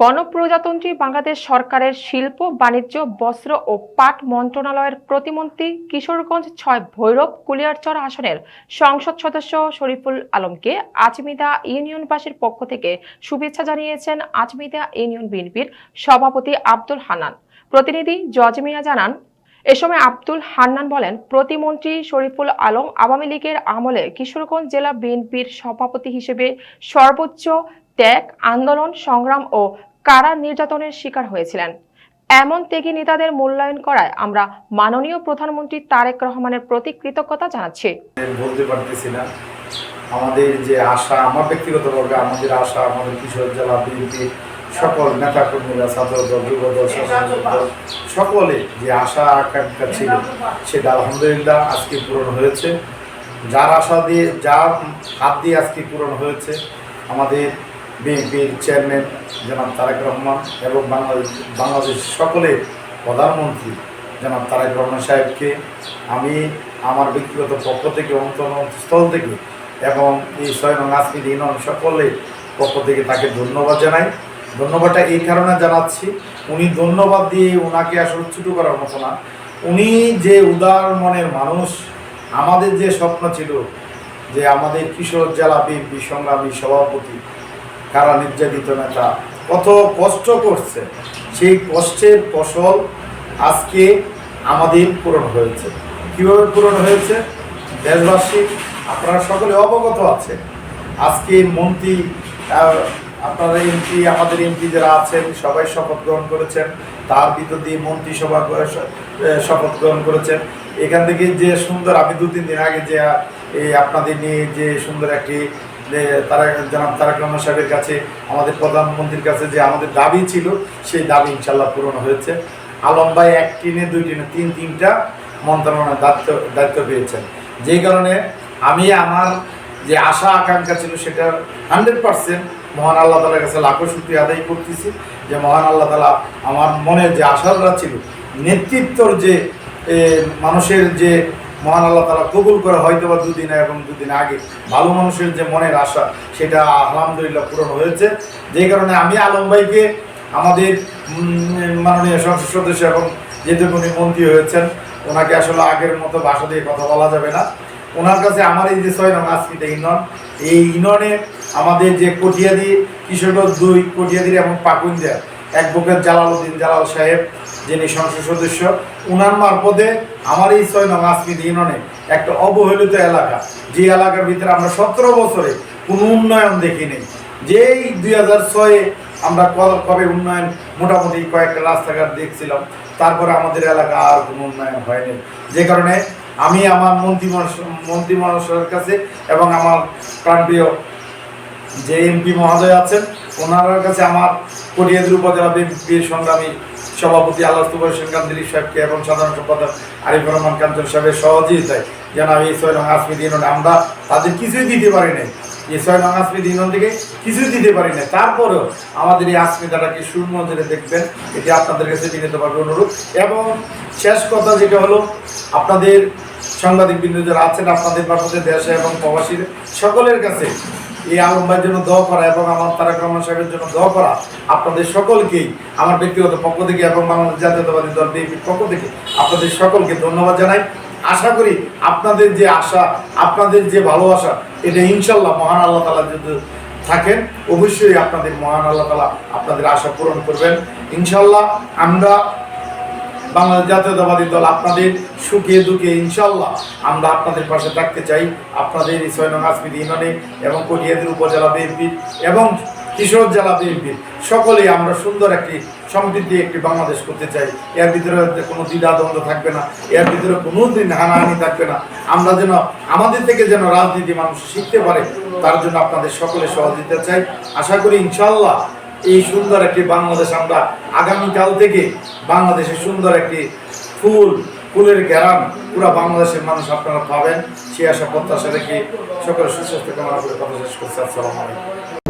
গণপ্রজাতন্ত্রী বাংলাদেশ সরকারের শিল্প, বাণিজ্য, বস্ত্র ও পাট মন্ত্রণালয়ের প্রতিমন্ত্রী কিশোরগঞ্জ ছয় ভৈরব কুলিয়ারচর আসনের সংসদ সদস্য শরীফুল আলমকে আজমিদা ইউনিয়নবাসীর পক্ষ থেকে শুভেচ্ছা জানিয়েছেন আজমিদা ইউনিয়ন বিএনপির সভাপতি আব্দুল হান্নান। প্রতিনিধি জজমিয়া জানান, এ সময় আব্দুল হান্নান বলেন, প্রতিমন্ত্রী শরীফুল আলম আওয়ামী লীগের আমলে কিশোরগঞ্জ জেলা বিএনপির সভাপতি হিসেবে সর্বোচ্চ ত্যাগ, আন্দোলন, সংগ্রাম ও কারা নির্যাতনের শিকার হয়েছিলেন? এমন ত্যাগী নেতাদের মূল্যায়ন করায় আমরা মাননীয় প্রধানমন্ত্রী তারেক রহমানের প্রতি কৃতজ্ঞতা জানাচ্ছি। বলতে পারতেছি না। আমাদের যে আশা, আমার ব্যক্তিগতভাবে আমাদের আশা, আমাদের কিশোর জেলা বিএনপি সকল নেতা কর্মীরা ছাত্র দল যুব দল সকলে যে আশা আকাঙ্ক্ষা ছিল, সেটা আলহামদুলিল্লাহ আজকে পূরণ হয়েছে। যার আশা দিয়ে, যার হাত দিয়ে আজকে পূরণ হয়েছে, আমাদের বিএনপির চেয়ারম্যান জনাব তারেক রহমান এবং বাংলাদেশ বাংলাদেশ সকলের প্রধানমন্ত্রী জনাব তারেক রহমান সাহেবকে, আমি আমার ব্যক্তিগত পক্ষ থেকে অন্তরস্থল থেকে এবং এই ছয় নং আসমিদ ইউনিয়ন সকলের পক্ষ থেকে তাকে ধন্যবাদ জানাই। ধন্যবাদটা এই কারণে জানাচ্ছি, উনি ধন্যবাদ দিয়ে ওনাকে আসলে ছুটো করার মতো না। উনি যে উদার মনের মানুষ, আমাদের যে স্বপ্ন ছিল যে আমাদের কিশোর জেলা বিএনপি সংগ্রামী সভাপতি কারা নির্যাতিত নেতা, কত কষ্ট করছে, সেই কষ্টের ফসল আজকে আমাদের পূরণ হয়েছে। কীভাবে পূরণ হয়েছে? দেশবাসী, আপনারা সকলে অবগত আছেন। আজকে মন্ত্রী আপনারা এমপি আমাদের এমপি যারা আছেন, সবাই শপথ গ্রহণ করেছেন। তার ভিতর দিয়ে মন্ত্রিসভা শপথ গ্রহণ করেছেন। এখান থেকে যে সুন্দর আমি দু তিন দিন আগে যে এই আপনাদের নিয়ে যে সুন্দর একটি তারা জনাব তারাক রহমান সাহেবের কাছে, আমাদের প্রধানমন্ত্রীর কাছে যে আমাদের দাবি ছিল, সেই দাবি ইনশাল্লাহ পূরণ হয়েছে। আলম ভাই এক টিনে, দুই টিনে, তিন তিনটা মন্ত্রণালয়ের দায়িত্ব দায়িত্ব পেয়েছেন। যেই কারণে আমি আমার যে আশা, আকাঙ্ক্ষা ছিল সেটা হান্ড্রেড পার্সেন্ট মহান আল্লাহ তালার কাছে লাখো শুক্রিয়া আদায় করতেছি যে মহান আল্লাহ তালা আমার মনে যে আশাটা ছিল, নেতৃত্বর যে মানুষের যে মহান আল্লাহ তালা কবুল করে হয়তো বা দুদিন এবং দুদিন আগে ভালো মানুষের যে মনের আশা, সেটা আলহামদুলিল্লাহ পূরণ হয়েছে। যে কারণে আমি আলম ভাইকে, আমাদের মাননীয় সংসদ সদস্য এবং যেহেতু উনি মন্ত্রী হয়েছেন, ওনাকে আসলে আগের মতো ভাষা দিয়ে কথা বলা যাবে না। ওনার কাছে আমার এই যে ছয় নং আজকিতে ইউনিয়ন, এই ইউনিয়নে আমাদের যে কটিয়াদি কিশোরগঞ্জ দুই, কটিয়াদির এবং পাকুন্দিয়া অ্যাডভোকেট জালালউদ্দিন জালাল সাহেব, যিনি সংসদ সদস্য, উনার মারফতে আমার এই ছয় নং আসমিদ ইউনিয়নে একটা অবহেলিত এলাকা, যে এলাকার ভিতরে আমরা সতেরো বছরে কোনো উন্নয়ন দেখিনি। যেই দুই হাজার ছয়ে আমরা কবে উন্নয়ন, মোটামুটি কয়েকটা রাস্তাঘাট দেখছিলাম, তারপরে আমাদের এলাকা আর কোনো উন্নয়ন হয়নি। যে কারণে আমি আমার মন্ত্রী মন্ত্রী মহাশয়ের কাছে এবং আমার প্রাণপ্রিয় যে এমপি মহোদয় আছেন, ওনার কাছে আমার কটিয়াদুর উপজেলা বিএনপির সংগ্রামী সভাপতি আল্লাহ সেনকান দিলীপ সাহেবকে এবং সাধারণ সম্পাদক আরিফ রহমান কাঞ্চন সাহেবের সহযোগিতায় যেন এই ছয় নং আসমিদ ইউনিয়নে, আমরা তাদের কিছুই দিতে পারি নাই। এই নং আসমিদ ইউনিয়ন থেকে কিছুই দিতে পারি না তারপরেও আমাদের এই আসমিদাটাকে সুনজরে দেখবেন, এটি আপনাদের কাছে বিনীতভাবে অনুরোধ এবং শেষ কথা যেটা হলো, আপনাদের সাংবাদিক বিন্দু যারা আছেন, আপনাদের মারফতে দেশে এবং প্রবাসীর, সকলের কাছে এই আলম ভাইয়ের জন্য দোয়া করা এবং আমার তারেক রহমান সাহেবের জন্য দোয়া করা আপনাদের সকলকেই, আমার ব্যক্তিগত পক্ষ থেকে এবং বাংলাদেশ জাতীয়তাবাদী দল বিএনপির পক্ষ থেকে আপনাদের সকলকে ধন্যবাদ জানাই। আশা করি আপনাদের যে আশা, আপনাদের যে ভালোবাসা, এটা ইনশাল্লাহ মহান আল্লাহ তালা যদি থাকেন, অবশ্যই আপনাদের মহান আল্লাহ তালা আপনাদের আশা পূরণ করবেন। ইনশাল্লাহ আমরা বাংলাদেশ জাতীয়তাবাদী দল আপনাদের সুখে দুঃখে ইনশাল্লাহ আমরা আপনাদের পাশে থাকতে চাই। আপনাদের ছয় নং আসমিদ ইউনিয়নে এবং কটিয়াদের উপজেলা বিএনপি এবং কিশোর জেলা বিএনপি সকলেই আমরা সুন্দর একটি সমৃদ্ধি একটি বাংলাদেশ করতে চাই। এর ভিতরে কোনো দ্বিধা দ্বন্দ্ব থাকবে না, এর ভিতরে কোনো দিন হানাহানি থাকবে না। আমরা যেন আমাদের থেকে যেন রাজনীতি মানুষ শিখতে পারে, তার জন্য আপনাদের সকলে সহযোগিতা চাই। আশা করি ইনশাল্লাহ এই সুন্দর একটি বাংলাদেশ আমরা আগামীকাল থেকে বাংলাদেশের সুন্দর একটি ফুল, ফুলের গ্যারাম পুরো বাংলাদেশের মানুষ আপনারা পাবেন। সে আশা, প্রত্যাশা রেখে সকলের সুস্বাস্থ্য কামনা করে কথা শেষ করছি। আসসালামু আলাইকুম।